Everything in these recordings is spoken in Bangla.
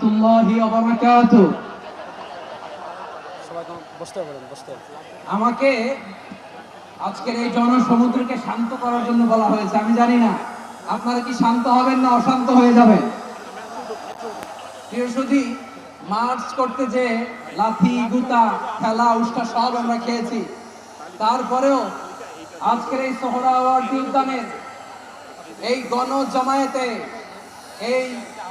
রহমতুল্লাহি আমাকে আজকের এই জনসমুদ্রকে শান্ত করার জন্য বলা হয়েছে আমি জানি না। আপনারা কি শান্ত হবেন না অশান্ত হয়ে যাবেন? সুধী মার্চ করতে যে লাথি গুতা খেলা উষ্টা সব আমরা খেয়েছি। তারপরেও আজকের এই সোহরাওয়ার্দী উদ্যানের এই গণ জামায়াতে এই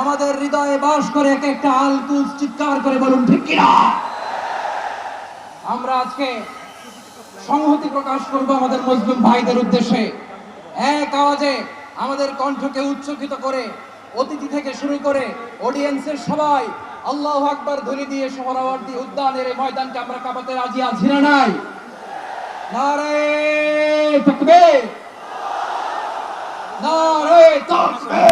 আমাদের হৃদয়ে বাস করে এক একটা আলকুস চিৎকার করে বলুন, ঠিক কিনা? আমরা আজকে সংহতি প্রকাশ করব আমাদের মুসলিম ভাইদের উদ্দেশ্যে। এক আওয়াজে আমাদের কণ্ঠকে উচ্চকিত করে, অতিথি থেকে শুরু করে অডিয়েন্সের সবাই আল্লাহ আকবার ধ্বনি দিয়ে সোহরাওয়ার্দী উদ্যানের এই ময়দানকে আমরা কাঁপাতে রাজি আছি না নাই? নারে তাকবীর! নারে তাকবীর!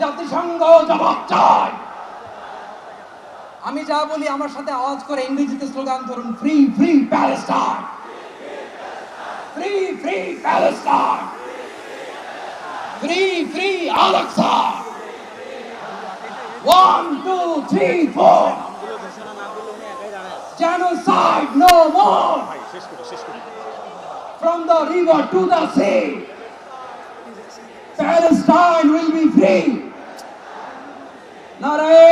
জাতিসংঘ জবাব চায় আমি যা বলি আমার সাথে আওয়াজ করে ইংরেজিতে স্লোগান ধরুন free free Palestine free free Palestine free free আলাক্সা one two three four genocide no more. River to the sea. Palestine will be free নারায়ে